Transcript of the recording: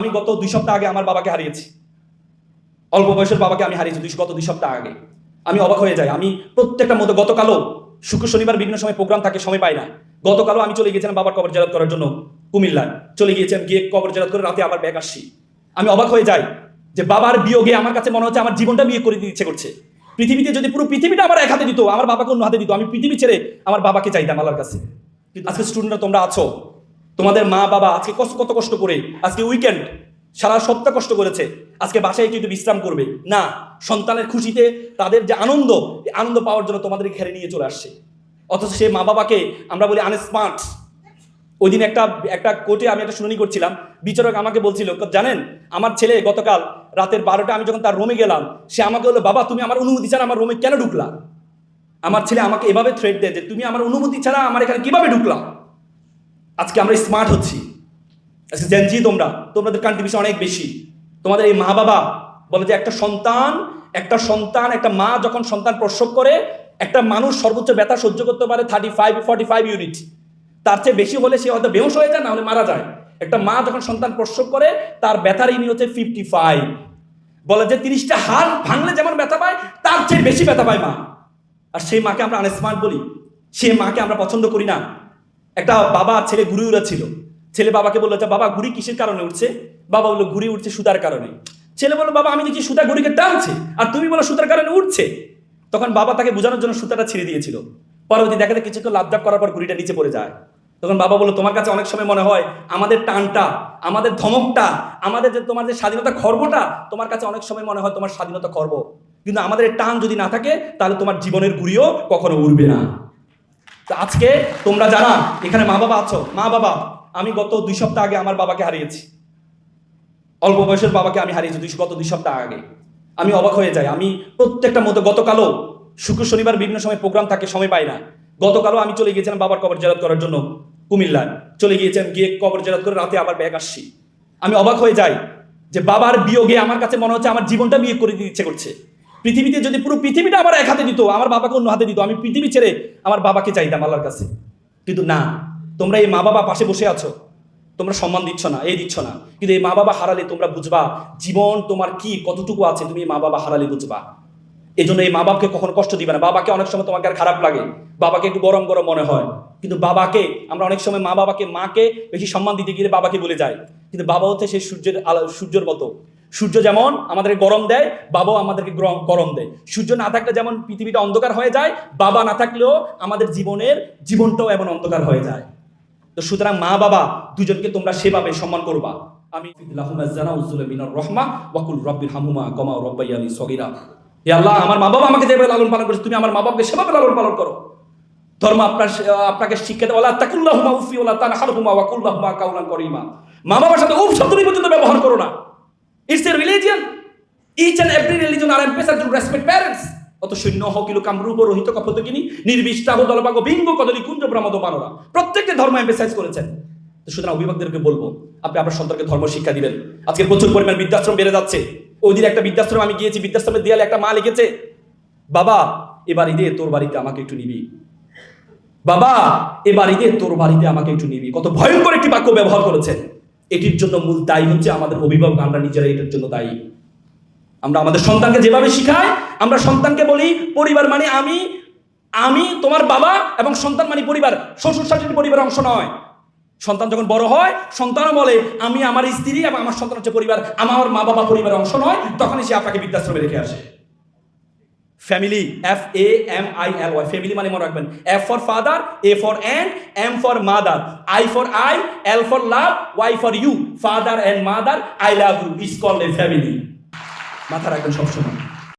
আমি গত দুই সপ্তাহ আগে আমার বাবাকে হারিয়েছি। অল্প বয়সের বাবাকে আমি হারিয়েছি দুই গত দুই সপ্তাহ আগে। আমি অবাক হয়ে যাই। আমি প্রত্যেকটা মতো গতকালও শুক্র, শনিবার বিভিন্ন সময় প্রোগ্রাম থাকে, সময় পাই না। গতকালও আমি চলে গিয়েছিলাম বাবার কবর জেরাত করার জন্য কুমিল্লায়। চলে গিয়েছিলাম গিয়ে কবর জেরাত করে রাতে আবার ব্যাগ আসছি। আমি অবাক হয়ে যাই যে বাবার বিয়োগে আমার কাছে মনে হচ্ছে আমার জীবনটা বিয়ে করে দিতে ইচ্ছে করছে। পৃথিবীতে যদি পুরো পৃথিবীটা আমার এক হাতে দিত, আমার বাবাকে অন্য হাতে দিত, আমি পৃথিবী ছেড়ে আমার বাবাকে চাইতাম আল্লাহর কাছে। আজকে স্টুডেন্টরা তোমরা আছো তোমাদের মা বাবা আজকে কষ্ট- কত কষ্ট করে, আজকে উইকেন্ড সারা সপ্তাহ কষ্ট করেছে, আজকে বাসায় একটু বিশ্রাম করবে। না, সন্তানের খুশিতে তাদের যে আনন্দ আনন্দ পাওয়ার জন্য তোমাদের ঘেরে নিয়ে চলে আসছে। অথচ সে মা বাবাকে আমরা বলি আনস্মার্ট ওই দিন একটা একটা কোর্টে আমি একটা শুনানি করছিলাম, বিচারক আমাকে বলছিল, জানেন, আমার ছেলে গতকাল রাতের বারোটা আমি যখন তার রুমে গেলাম, সে আমাকে বলল, বাবা, তুমি আমার অনুমতি ছাড়া আমার রুমে কেন ঢুকলা? আমার ছেলে আমাকে এভাবে থ্রেট দেয় যে, তুমি আমার অনুমতি ছাড়া আমার এখানে কীভাবে ঢুকলাম? আজকে আমরা স্মার্ট হচ্ছি। আজকে জেনজি তোমরা, তোমাদের কন্ট্রিবিউশন অনেক বেশি। তোমাদের এই মা বাবা বলে যে একটা সন্তান একটা সন্তান, একটা মা যখন সন্তান প্রসব করে, একটা মানুষ সর্বোচ্চ ব্যথা সহ্য করতে পারে thirty five forty five unit তার চেয়ে বেশি হলে সে হয়তো বেহোশ হয়ে যায়, না হলে মারা যায়। একটা মা যখন সন্তান প্রসব করে, তার ব্যথার ইউনিট হচ্ছে ফিফটি ফাইভ বলে যে তিরিশটা হাড় ভাঙলে যেমন ব্যথা পায়, তার চেয়ে বেশি ব্যথা পায় মা। আর সেই মাকে আমরা আনস্মার্ট বলি। সে মাকে আমরা পছন্দ করি না। একটা বাবা আর ছেলে ঘুরে উড়াচ্ছিল। ছেলে বাবাকে বলল যে বাবা, ঘুড়ি কিসের কারণে উঠছে বাবা বলল, ঘুড়ি উঠছে সুতার কারণে। ছেলে বলল, বাবা, আমি দেখছি সুতা ঘুড়িকে টানছে, আর তুমি বলো সুতার কারণে উঠছে তখন বাবা তাকে বোঝানোর জন্য সুতাটা ছিঁড়ে দিয়েছিল। পরবর্তী দেখা যায় কিছুক্ষণ লাভদাপ করার পর ঘুড়িটা নিচে পড়ে যায়। তখন বাবা বলল, তোমার কাছে অনেক সময় মনে হয় আমাদের টানটা, আমাদের ধমকটা, আমাদের যে তোমার যে স্বাধীনতা খর্বটা, তোমার কাছে অনেক সময় মনে হয় তোমার স্বাধীনতা খর্ব। কিন্তু আমাদের টান যদি না থাকে, তাহলে তোমার জীবনের ঘুড়িও কখনো উড়বে না। আজকে তোমরা যারা এখানে মা বাবা আছো? মা বাবা, আমি গত দুই সপ্তাহ আগে আমার বাবাকে হারিয়েছি। অল্প বয়সের বাবাকে আমি হারিয়েছি দুই গত দুই সপ্তাহ আগে। আমি অবাক হয়ে যাই, আমি প্রত্যেকটা মতো গতকালও শুক্র, শনিবার বিভিন্ন সময় প্রোগ্রাম থাকে, সময় পাই না। গতকালও আমি চলে গিয়েছিলাম বাবার কবর জেরাত করার জন্য কুমিল্লায়। চলে গিয়েছিলাম গিয়ে কবর জেরাত করে রাতে আবার ব্যাগ আসছি। আমি অবাক হয়ে যাই যে বাবার বিয়োগে আমার কাছে মনে হচ্ছে আমার জীবনটা বিয়ে করে দিতে ইচ্ছে করছে। পৃথিবীতে যদি পুরো পৃথিবীটা আমার এক হাতে দিত, আমার বাবাকে অন্য হাতে দিত, আমি পৃথিবী ছেড়ে আমার বাবাকে চাইতাম আল্লাহর কাছে। কিন্তু না, তোমরা এই মা বাবা পাশে বসে আছো। তোমরা সম্মান দিচ্ছ না এই দিচ্ছ না। কিন্তু এই মা বাবা হারালে তোমরা বুঝবা, জীবন তোমার কি, কতটুকু আছে, তুমি মা বাবা হারালে বুঝবা। এই জন্য এই মা বাবাকে কখনো কষ্ট দিবে না। বাবাকে অনেক সময় তোমাকে আর খারাপ লাগে। বাবাকে একটু গরম গরম মনে হয়। কিন্তু বাবাকে, আমরা অনেক সময় মা বাবাকে মাকে বেশি সম্মান দিতে গিয়ে বাবাকে বলে যাই। কিন্তু বাবা হচ্ছে সেই সূর্যের আলো, সূর্যের মতো। সূর্য যেমন আমাদেরকে গরম দেয়, বাবাও আমাদেরকে গরম- দেয়। সূর্য না থাকলে যেমন পৃথিবীটা অন্ধকার হয়ে যায়, বাবা না থাকলেও আমাদের জীবনের জীবনটাও এমন অন্ধকার হয়ে যায়। তো সুতরাং মা, বাবা দুজনকে তোমরা সেভাবে সম্মান করবা। আমি রহমা, ওয়াকুল রব্বির হামুমা কমা রব্বাইয়ানি সগিরা। হে আল্লাহ, আমার মা বাবা আমাকে যেভাবে লালন পালন করেছে, তুমি আমার মা বাবাকে সেভাবে লালন পালন করো। ধর্ম আপনার আপনাকে শিক্ষা দেওয়া আল্লাহ তাকুল্লাহুমা উফি ওলা তানহারহুমা, ওয়াকুল্লাহুমা কাউলান করিমা। মা বাবার সাথে উফ শব্দ পর্যন্ত ব্যবহার করো না। It's a religion each and every religion are emphasis to respect parents অত সৈন্য হকিলু কামরূপ রহিত কপতকিনী নির্বিষ্টাহ দলবাগ বিঙ্গ কদলি, কুঞ্জ, ব্রহ্মদ মানরা প্রত্যেকটি ধর্ম এম্পেসাইজ করেছেন। সুতরাং অভিভাবকদেরকে বলব, আপনি আপনার সন্তানকে ধর্ম শিক্ষা দিবেন। আজকে প্রচুর পরিমাণ বৃদ্ধাশ্রম বেড়ে যাচ্ছে। ওই একটা বৃদ্ধাশ্রম আমি গিয়েছি, বৃদ্ধাশ্রমের দেয়ালে একটা মা লিখেছে, বাবা এবার ঈদে তোর বাড়িতে আমাকে একটু নিবি। বাবা, এ বাড়িতে, তোর বাড়িতে আমাকে একটু নিবি। কত ভয়ঙ্কর একটি বাক্য ব্যবহার করেছেন। এটির জন্য মূল দায়ী হচ্ছে আমাদের অভিভাবক, আমরা নিজেরা এটার জন্য দায়ী। আমরা আমাদের সন্তানকে যেভাবে শিখাই, আমরা সন্তানকে বলি, পরিবার মানে আমি আমি তোমার বাবা এবং সন্তান মানে পরিবার। শ্বশুর শাশুড়ি পরিবারের অংশ নয়। সন্তান যখন বড় হয়, সন্তানও বলে, আমি আমার স্ত্রী এবং আমার সন্তান হচ্ছে পরিবার। আমার মা বাবা পরিবারের অংশ নয়, তখনই সে আপনাকে বৃদ্ধাশ্রমে রেখে আসে। Family F A M I L Y family মানে মনে রাখবেন F for father A for and M for mother I for I L for love Y for you father and mother I love you is call a family মাথা রাখবেন সবসময়।